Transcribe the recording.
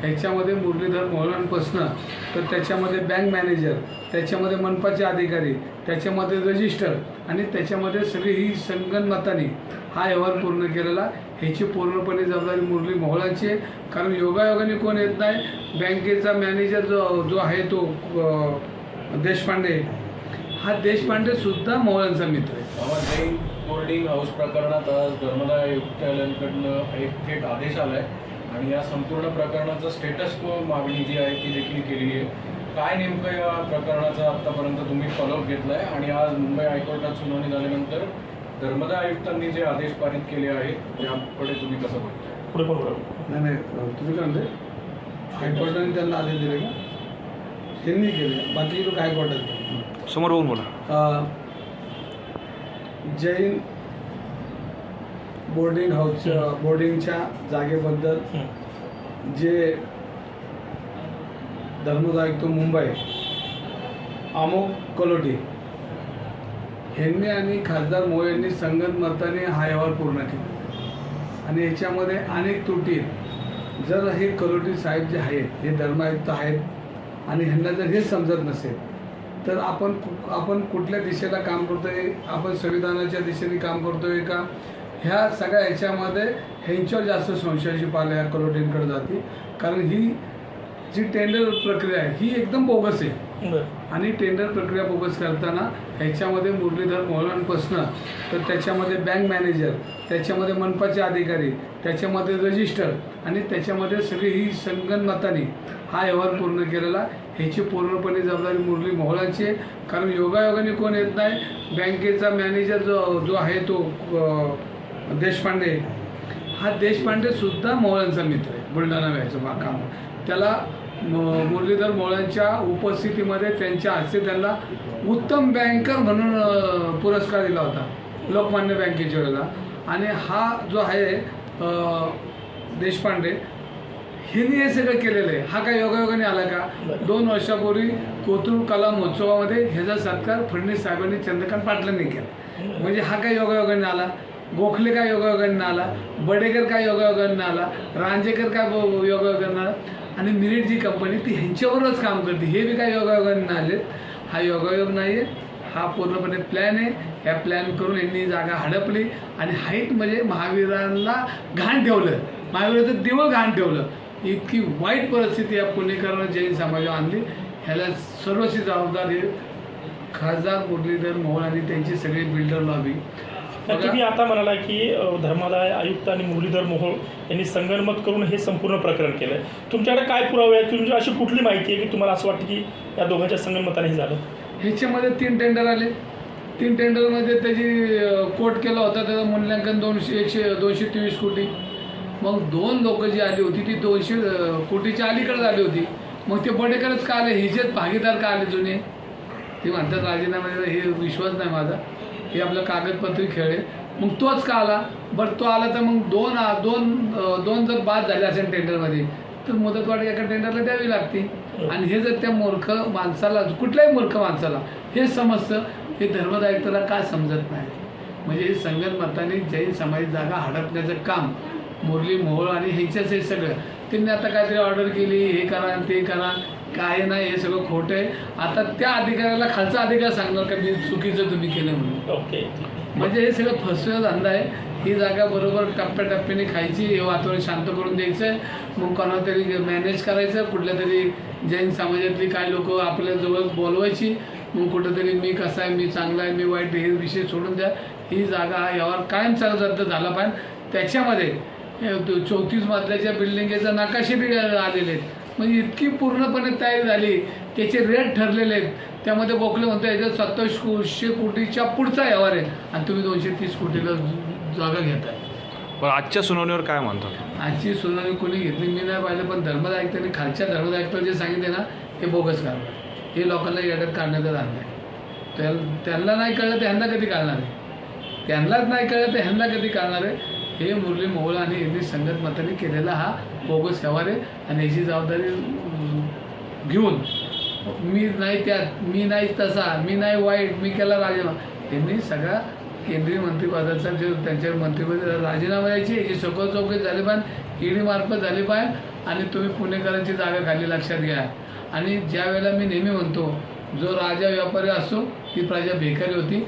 ह्याच्यामध्ये मुरलीधर मोहलांपासनं तर त्याच्यामध्ये बँक मॅनेजर त्याच्यामध्ये मनपाचे अधिकारी त्याच्यामध्ये रजिस्टर आणि त्याच्यामध्ये सगळी ही संगणमताने हा व्यवहार पूर्ण केलेला. ह्याची पूर्णपणे जबाबदारी मुरली मोहलांची आहे. कारण योगायोगाने कोण येत नाही? बँकेचा मॅनेजर जो जो आहे तो देशपांडे. हा देशपांडे सुद्धा मोहलांचा मित्र आहे. बोर्डिंग हाऊस प्रकरणात आज धर्मदाय आयुक्तालयांकडनं एक थेट आदेश आलाय. आणि या संपूर्ण प्रकरणाचं स्टेटस को मागणी जी आहे ती देखील केलेली आहे. काय नेमकं या प्रकरणाचा आतापर्यंत तुम्ही फॉलोअप घेतलाय? आणि आज मुंबई हायकोर्टात सुनावणी झाल्यानंतर धर्मदाय आयुक्तांनी जे आदेश पारित केले आहेत त्याकडे तुम्ही कसं बघताय? पुढे पण बरोबर नाही नाही तुम्ही काय म्हणते हायकोर्टाने त्यांना आदेश दिले का? त्यांनी केले. बाकी लोक हायकोर्टात समोर बघून बोला. जैन बोर्डिंग हाऊस बोर्डिंगच्या जागेबद्दल जे धर्मदायुक्त मुंबई अमोक कलोटी ह्यांनी आणि खासदार मोह यांनी संगत हा व्यवहार पूर्ण केला. आणि याच्यामध्ये अनेक त्रुटी जर हे कलोटी साहेब जे आहेत हे धर्मायुक्त आहेत आणि ह्यांना जर हे समजत नसेल तर आपण आपण कुठल्या दिशेला काम करतोय? आपण संविधानाच्या दिशेने काम करतोय का? ह्या सगळ्या ह्याच्यामध्ये ह्यांच्यावर जास्त संशयाची पाल या कलोटींकडे जाते कारण ही जी टेंडर प्रक्रिया आहे ही एकदम बोगस आहे. आणि टेंडर प्रक्रिया बोगस करताना ह्याच्यामध्ये मुरलीधर मोहलांपासनं तर त्याच्यामध्ये बँक मॅनेजर त्याच्यामध्ये मनपाचे अधिकारी त्याच्यामध्ये रजिस्टर आणि त्याच्यामध्ये सगळी ही संगनमताने हा व्यवहार पूर्ण केलेला. ह्याची पूर्णपणे जबाबदारी मुरली मोहलांची आहे. कारण योगायोगाने कोण येत नाही? बँकेचा मॅनेजर जो जो आहे तो देशपांडे. हा देशपांडेसुद्धा सुद्धा मित्र आहे बुलढाणा व्हायचं बा काम. त्याला म- मुरलीधर मोळ्यांच्या उपस्थितीमध्ये त्यांच्या हस्ते त्यांना उत्तम बँकर म्हणून पुरस्कार दिला होता लोकमान्य बँकेच्या वेळेला. आणि हा जो आहे देशपांडे हिने हे सगळं केलेलं आहे. हा काय योगायोगाने आला का? दोन वर्षापूर्वी कोथरूड कला महोत्सवामध्ये ह्याचा सत्कार फडणवीस साहेबांनी चंद्रकांत पाटलांनी केला. म्हणजे हा काय योगायोगाने आला? गोखले काय योगायोगाने आला बडेकर काय योगायोगाने आला रांजेकर काय योगायोगाने आला आणि मिरिट जी कंपनी ती ह्यांच्यावरच काम करते. हे बी काय योगायोगाने आले हा योगायोग नाही आहे हा पूर्णपणे प्लॅन आहे. ह्या प्लॅन करून यांनी जागा हडपली आणि हाईट म्हणजे महावीरांना घाण ठेवलं. महावीराचं देवळ घाण ठेवलं. इतकी वाईट परिस्थिती या पुणेकरांना जैन समाजावर आणली. ह्याला सर्वशी जबाबदार खासदार मुरलीधर मोहन आणि त्यांची सगळी बिल्डर लॉबी तुम्ही आता म्हणाला की धर्मादाय आयुक्त आणि मुरलीधर मोहोळ यांनी संगनमत करून हे संपूर्ण प्रकरण केलं आहे तुमच्याकडे काय पुरावे आहेत? तुमची अशी कुठली माहिती आहे की तुम्हाला असं वाटतं की या दोघांच्या संगनमताने हे झालं? ह्याच्यामध्ये तीन टेंडर आले. तीन टेंडरमध्ये त्याची कोट केला होता त्याचं मूल्यांकन दोनशे एकशे दोनशे तेवीस कोटी. मग दोन लोक जी आली होती ती दोनशे कोटीच्या अलीकडे आली होती. मग ते बडेकरच का आले? ह्याच्यात भागीदार का आले जुने? ते म्हणतात राजीनामा हे विश्वास नाही माझा. हे आपलं कागदपत्री खेळ आहे. मग तोच का आला? बरं तो आला तर मग दोन दोन दोन जर बाद झाले असेल टेंडरमध्ये तर मुदतवाढ एका टेंडरला द्यावी लागते. आणि हे जर त्या मूर्ख माणसाला कुठल्याही मूर्ख माणसाला हे समजतं हे धर्मदायित्वाला का समजत नाही? म्हणजे हे संगत मताने जैन समाज जागा हडपण्याचं काम मुरली मोहोळ आणि ह्यांच्याच हे सगळं. त्यांनी आता काहीतरी ऑर्डर केली हे करा ते करा. काय नाही हे सगळं खोटं आहे. आता त्या अधिकाऱ्याला खालचा अधिकार सांगणार का मी चुकीचं तुम्ही केलं म्हणून? ओके. म्हणजे हे सगळं फसवेला धंदा आहे. ही जागा बरोबर टप्प्याटप्प्याने खायची हे वातावरण शांत करून द्यायचं. आहे मग कोणाला तरी मॅनेज करायचं कुठल्या तरी जैन समाजातली काही लोक आपल्याजवळ बोलवायची. मग कुठंतरी मी कसा आहे मी चांगला आहे मी वाईट हे विषय सोडून द्या. ही जागा यावर कायम रद्द झाला पाहिजे त्याच्यामध्ये चौतीस मजल्याच्या बिल्डिंगेचा नकाशे बी आलेले आहेत. म्हणजे इतकी पूर्णपणे तयारी झाली त्याचे रेट ठरलेले आहेत. त्यामध्ये बोकले म्हणतो याच्यात सत्तावीसशे कोटीच्या पुढचा व्यवहार आहे. आणि तुम्ही दोनशे तीस कोटीला जागा घेताय. पण आजच्या सुनावणीवर काय म्हणतात आजची सुनावणी कोणी घेतली मी नाही पाहिलं पण धर्मदायिकांनी खालच्या धर्मदायिकवर जे सांगितले ना हे बोगस कारभार हे लोकांना येड्यात काढण्याचा धंदा आहे. त्यां- त्यांना नाही कळलं तर ह्यांना कधी कळणार आहे? त्यांनाच नाही कळलं तर ह्यांना कधी कळणार आहे? हे मुरली मोहोळ आणि यांनी संगत मताने केलेला हा बोगस व्यवहार आहे. आणि याची जबाबदारी घेऊन मी नाही त्यात मी नाही तसा मी नाही वाईट मी केला राजीनामा. यांनी सगळा केंद्रीय मंत्रिपदाचा जे त्यांच्या मंत्रिपद राजीनामा द्यायचे याची सखोल चौकशी झाली पाहिजे ईडी मार्फत झाली पाहिजे आणि तुम्ही पुणेकरांची जागा खाली लक्षात घ्या. आणि ज्या वेळेला मी नेहमी म्हणतो जो राजा व्यापारी असतो ती प्रजा बेकारी होती.